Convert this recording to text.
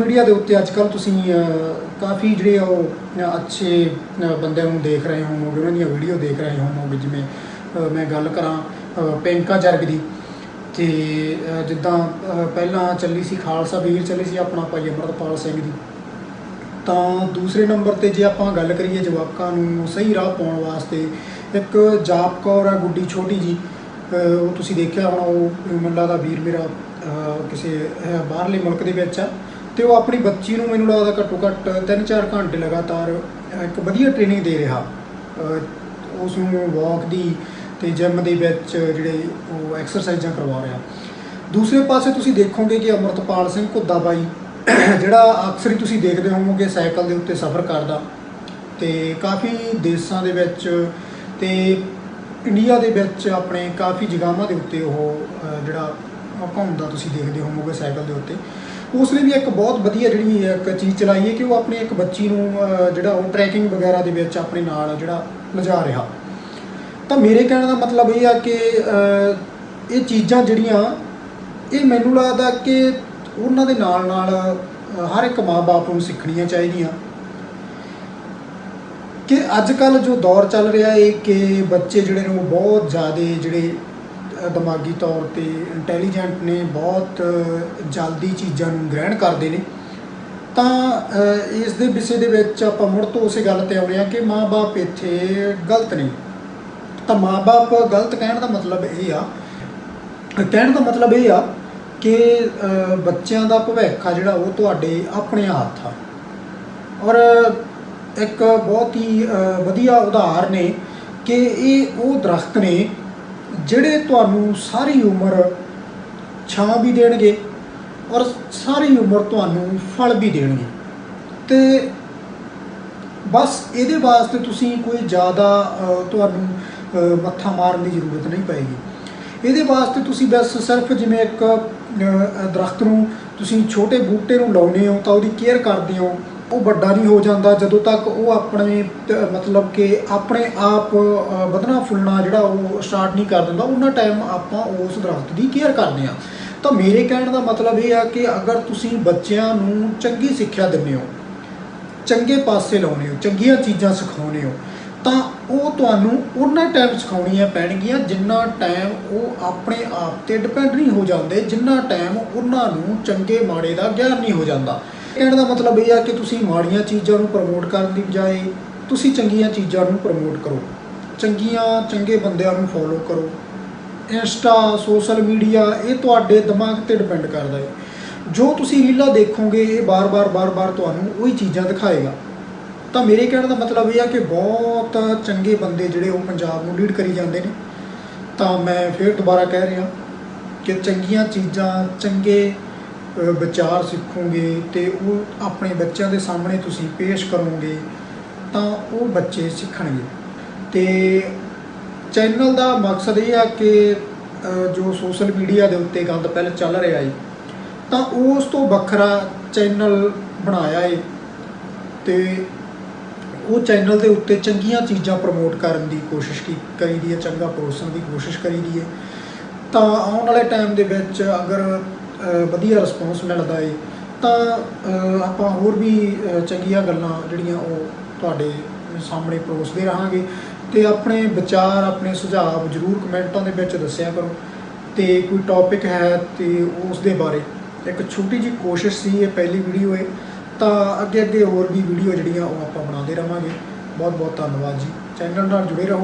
Media ਦੇ ਉੱਤੇ ਅੱਜ ਕੱਲ ਤੁਸੀਂ ਕਾਫੀ ਜਿਹੜੇ ਉਹ ਅੱਛੇ ਬੰਦਿਆਂ ਨੂੰ ਦੇਖ ਰਹੇ ਹੋਵੋਗੇ ਉਹਨਾਂ ਦੀਆਂ ਵੀਡੀਓ ਦੇਖ ਰਹੇ ਹੋਵੋਗੇ ਜਿਵੇਂ ਮੈਂ ਗੱਲ ਕਰਾਂ ਅਹ, ਪਿੰਕਾ ਜਰਗ ਦੀ। ਤੇ ਜਿੱਦਾਂ ਪਹਿਲਾਂ ਚੱਲੀ ਸੀ ਖਾਲਸਾ ਵੀਰ ਚੱਲੀ ਸੀ ਆਪਣਾ ਭਾਈ ਅਮਰਤਪਾਲ ਸਿੰਘ ਦੀ। ਤਾਂ ਦੂਸਰੇ ਨੰਬਰ ਤੇ ਜੇ ਆਪਾਂ ਗੱਲ ਕਰੀਏ ਜਵਾਕਾਂ ਨੂੰ ਸਹੀ ਰਾਹ ਪਾਉਣ ਵਾਸਤੇ ਇੱਕ ਜਾਪ ਕੌਰ ਹੈ ਗੁੱਡੀ ਛੋਟੀ ਜੀ ਉਹ ਤੁਸੀਂ ਦੇਖਿਆ ਹੋਣਾ ਉਹ ਮੈਨੂੰ ਲੱਗਦਾ ਵੀਰ ਮੇਰਾ ਕਿਸੇ ਬਾਹਰਲੇ ਮੁਲਕ ਦੇ ਵਿੱਚ ਆ। ਤੇ ਉਹ ਆਪਣੀ ਬੱਚੀ ਨੂੰ ਮੈਨੂੰ ਲੱਗਦਾ ਘੱਟੋ ਘੱਟ 3-4 ਘੰਟੇ ਲਗਾਤਾਰ ਇੱਕ ਵਧੀਆ ਟ੍ਰੇਨਿੰਗ ਦੇ ਰਿਹਾ। ਉਸ ਨੂੰ ਵਾਕ ਦੀ ਤੇ ਜਿਮ ਦੇ ਵਿੱਚ ਜਿਹੜੇ ਉਹ ਐਕਸਰਸਾਈਜ਼ਾਂ ਕਰਵਾ ਰਿਹਾ। ਦੂਸਰੇ ਪਾਸੇ ਤੁਸੀਂ ਦੇਖੋਗੇ ਕਿ ਅਮਰਤਪਾਲ ਸਿੰਘ ਘੁੱਦਾ ਬਾਈ, ਜਿਹੜਾ ਅਕਸਰ ਹੀ ਤੁਸੀਂ ਦੇਖਦੇ ਹੋਵੋਗੇ ਸਾਈਕਲ ਦੇ ਉੱਤੇ ਸਫ਼ਰ ਕਰਦਾ ਤੇ ਕਾਫੀ ਦੇਸ਼ਾਂ ਦੇ ਵਿੱਚ ਤੇ ਇੰਡੀਆ ਦੇ ਵਿੱਚ ਆਪਣੇ ਕਾਫੀ ਜਗ੍ਹਾਵਾਂ ਦੇ ਉੱਤੇ ਉਹ ਜਿਹੜਾ ਘੁੰਮਦਾ ਤੁਸੀਂ ਦੇਖਦੇ ਹੋਵੋਗੇ ਸਾਈਕਲ ਦੇ ਉੱਤੇ। ਉਸ ਨੇ ਵੀ ਇੱਕ ਬਹੁਤ ਵਧੀਆ ਜਿਹੜੀ ਇੱਕ ਚੀਜ਼ ਚਲਾਈ ਹੈ ਕਿ ਉਹ ਆਪਣੀ ਇੱਕ ਬੱਚੀ ਨੂੰ ਜਿਹੜਾ ਉਹ ਟਰੈਕਿੰਗ ਵਗੈਰਾ ਦੇ ਵਿੱਚ ਆਪਣੇ ਨਾਲ ਜਿਹੜਾ ਲਿਜਾ ਰਿਹਾ। ਤਾਂ ਮੇਰੇ ਕਹਿਣ ਦਾ ਮਤਲਬ ਇਹ ਆ ਕਿ ਇਹ ਚੀਜ਼ਾਂ ਜਿਹੜੀਆਂ, ਇਹ ਮੈਨੂੰ ਲੱਗਦਾ ਕਿ ਉਹਨਾਂ ਦੇ ਨਾਲ ਨਾਲ ਹਰ ਇੱਕ ਮਾਂ-ਬਾਪ ਨੂੰ ਸਿੱਖਣੀਆਂ ਚਾਹੀਦੀਆਂ। ਕਿ ਅੱਜ ਕੱਲ ਜੋ ਦੌਰ ਚੱਲ ਰਿਹਾ ਹੈ ਕਿ ਬੱਚੇ ਜਿਹੜੇ ਨੇ ਉਹ ਬਹੁਤ ਜ਼ਿਆਦਾ ਜਿਹੜੇ ਦਿਮਾਗੀ ਤੌਰ ਤੇ ਇੰਟੈਲੀਜੈਂਟ ਨੇ ਬਹੁਤ ਜਲਦੀ ਚੀਜ਼ਾਂ ਨੂੰ ਗ੍ਰਹਿਣ ਕਰਦੇ ਨੇ। ਤਾਂ ਇਸ ਦੇ ਵਿਸ਼ੇ ਦੇ ਵਿੱਚ ਆਪਾਂ ਮੁੜ ਤੋਂ ਉਸੇ ਗੱਲ ਤੇ ਆਉਂਦੇ ਆ ਕਿ ਮਾਂ-ਬਾਪ ਇੱਥੇ ਗਲਤ ਨੇ। ਤਾਂ ਮਾਂ-ਬਾਪ ਗਲਤ ਕਹਿਣ ਦਾ ਮਤਲਬ ਇਹ ਆ, ਕਹਿਣ ਦਾ ਮਤਲਬ ਇਹ ਆ ਕਿ ਬੱਚਿਆਂ ਦਾ ਭਵਿੱਖ ਆ ਜਿਹੜਾ ਉਹ ਤੁਹਾਡੇ ਆਪਣੇ ਹੱਥ ਆ। ਔਰ ਇੱਕ ਬਹੁਤ ਹੀ ਵਧੀਆ ਉਦਾਹਰਨ ਨੇ ਕਿ ਇਹ ਉਹ ਦਰਖਤ ਨੇ ਜਿਹੜੇ ਤੁਹਾਨੂੰ ਸਾਰੀ ਉਮਰ ਛਾਂ ਵੀ ਦੇਣਗੇ ਔਰ ਸਾਰੀ ਉਮਰ ਤੁਹਾਨੂੰ ਫਲ ਵੀ ਦੇਣਗੇ। ਤੇ ਬਸ ਇਹਦੇ ਵਾਸਤੇ ਤੁਸੀਂ ਕੋਈ ਜ਼ਿਆਦਾ ਤੁਹਾਨੂੰ ਮੱਥਾ ਮਾਰਨ ਦੀ ਜ਼ਰੂਰਤ ਨਹੀਂ ਪਏਗੀ। ਇਹਦੇ ਵਾਸਤੇ ਤੁਸੀਂ ਬਸ ਸਿਰਫ ਜਿਵੇਂ ਇੱਕ ਅਹ, ਦਰਖਤ ਨੂੰ ਤੁਸੀਂ ਛੋਟੇ ਬੂਟੇ ਨੂੰ ਲਾਉਨੇ ਹੋ ਤਾਂ ਉਹਦੀ ਕੇਅਰ ਕਰਦੇ ਹੋ। ਉਹ ਵੱਡਾ ਨਹੀਂ ਹੋ ਜਾਂਦਾ, ਜਦੋਂ ਤੱਕ ਉਹ ਆਪਣੇ ਮਤਲਬ ਕਿ ਆਪਣੇ ਆਪ ਵਧਣਾ ਫੁੱਲਣਾ ਜਿਹੜਾ ਉਹ ਸਟਾਰਟ ਨਹੀਂ ਕਰ ਦਿੰਦਾ, ਉਹਨਾਂ ਟਾਈਮ ਆਪਾਂ ਉਸ ਦਰਖਤ ਦੀ ਕੇਅਰ ਕਰਦੇ ਹਾਂ। ਤਾਂ ਮੇਰੇ ਕਹਿਣ ਦਾ ਮਤਲਬ ਇਹ ਆ ਕਿ ਅਗਰ ਤੁਸੀਂ ਬੱਚਿਆਂ ਨੂੰ ਚੰਗੀ ਸਿੱਖਿਆ ਦਿੰਦੇ ਹੋ, ਚੰਗੇ ਪਾਸੇ ਲਾਉਣੇ ਹੋ, ਚੰਗੀਆਂ ਚੀਜ਼ਾਂ ਸਿਖਾਉਣੇ ਹੋ, ਤਾਂ ਉਹ ਤੁਹਾਨੂੰ ਉਹਨਾਂ ਟਾਈਮ ਸਿਖਾਉਣੀਆਂ ਪੈਣਗੀਆਂ ਜਿੰਨਾ ਟਾਈਮ ਉਹ ਆਪਣੇ ਆਪ ਤੇ ਡਿਪੈਂਡ ਨਹੀਂ ਹੋ ਜਾਂਦੇ, ਜਿੰਨਾ ਟਾਈਮ ਉਹਨਾਂ ਨੂੰ ਚੰਗੇ ਮਾੜੇ ਦਾ ਗਿਆਨ ਨਹੀਂ ਹੋ ਜਾਂਦਾ। ਕਹਿਣ ਦਾ ਮਤਲਬ ਇਹ ਆ ਕਿ ਤੁਸੀਂ ਮਾੜੀਆਂ ਚੀਜ਼ਾਂ ਨੂੰ ਪ੍ਰਮੋਟ ਕਰਨ ਦੀ ਬਜਾਏ ਤੁਸੀਂ ਚੰਗੀਆਂ ਚੀਜ਼ਾਂ ਨੂੰ ਪ੍ਰਮੋਟ ਕਰੋ। ਚੰਗੀਆਂ, ਚੰਗੇ ਬੰਦਿਆਂ ਨੂੰ ਫੋਲੋ ਕਰੋ। ਇੰਸਟਾ ਸੋਸ਼ਲ ਮੀਡੀਆ ਇਹ ਤੁਹਾਡੇ ਦਿਮਾਗ ਤੇ ਡਿਪੈਂਡ ਕਰਦਾ ਹੈ। ਜੋ ਤੁਸੀਂ ਰੀਲਾਂ ਦੇਖੋਗੇ, ਇਹ ਬਾਰ-ਬਾਰ ਬਾਰ-ਬਾਰ ਤੁਹਾਨੂੰ ਉਹੀ ਚੀਜ਼ਾਂ ਦਿਖਾਏਗਾ। ਤਾਂ ਮੇਰੇ ਕਹਿਣ ਦਾ ਮਤਲਬ ਇਹ ਆ ਕਿ ਬਹੁਤ ਚੰਗੇ ਬੰਦੇ ਜਿਹੜੇ ਉਹ ਪੰਜਾਬ ਨੂੰ ਲੀਡ ਕਰੀ ਜਾਂਦੇ ਨੇ। ਤਾਂ ਮੈਂ ਫਿਰ ਦੁਬਾਰਾ ਕਹਿ ਰਿਹਾ ਕਿ ਚੰਗੀਆਂ ਚੀਜ਼ਾਂ, ਚੰਗੇ ਵਿਚਾਰ ਸਿੱਖੋਗੇ ਤੇ ਉਹ ਆਪਣੇ ਬੱਚਿਆਂ ਦੇ ਸਾਹਮਣੇ ਤੁਸੀਂ ਪੇਸ਼ ਕਰੋਗੇ, ਤਾਂ ਉਹ ਬੱਚੇ ਸਿੱਖਣਗੇ। ਤੇ ਚੈਨਲ ਦਾ ਮਕਸਦ ਇਹ ਆ ਕਿ ਜੋ ਸੋਸ਼ਲ ਮੀਡੀਆ ਦੇ ਉੱਤੇ ਗੰਦ ਪਹਿਲ ਚੱਲ ਰਿਹਾ ਹੈ ਤਾਂ ਉਸ ਤੋਂ ਵੱਖਰਾ ਚੈਨਲ ਬਣਾਇਆ ਏ। ਤੇ ਉਹ ਚੈਨਲ ਦੇ ਉੱਤੇ ਚੰਗੀਆਂ ਚੀਜ਼ਾਂ ਪ੍ਰਮੋਟ ਕਰਨ ਦੀ ਕੋਸ਼ਿਸ਼ ਕੀ ਕਰੀਦੀ ਹੈ ਚੰਗਾ ਪਰੋਸਣ ਦੀ ਕੋਸ਼ਿਸ਼ ਕਰੀਦੀ ਹੈ ਤਾਂ ਆਉਣ ਵਾਲੇ ਟਾਈਮ ਦੇ ਵਿੱਚ ਅਗਰ ਵਧੀਆ ਰਿਸਪੌਂਸ ਮਿਲਦਾ ਏ, ਤਾਂ ਆਪਾਂ ਹੋਰ ਵੀ ਚੰਗੀਆਂ ਗੱਲਾਂ ਜਿਹੜੀਆਂ ਉਹ ਤੁਹਾਡੇ ਸਾਹਮਣੇ ਪਰੋਸਦੇ ਰਹਾਂਗੇ ਤੇ ਆਪਣੇ ਵਿਚਾਰ, ਆਪਣੇ ਸੁਝਾਅ ਜ਼ਰੂਰ ਕਮੈਂਟਾਂ ਦੇ ਵਿੱਚ ਦੱਸਿਆ ਕਰੋ। ਤੇ ਕੋਈ ਟੌਪਿਕ ਹੈ ਤੇ ਉਸ ਦੇ ਬਾਰੇ, ਇੱਕ ਛੋਟੀ ਜੀ ਕੋਸ਼ਿਸ਼ ਸੀ ਇਹ ਪਹਿਲੀ ਵੀਡੀਓ ਹੈ ਤਾਂ ਅੱਗੇ ਅੱਗੇ ਹੋਰ ਵੀ ਵੀਡੀਓ ਜਿਹੜੀਆਂ ਉਹ ਆਪਾਂ ਬਣਾਉਂਦੇ ਰਵਾਂਗੇ ਬਹੁਤ ਬਹੁਤ ਧੰਨਵਾਦ ਜੀ। ਚੈਨਲ ਨਾਲ ਜੁੜੇ ਰਹੋ।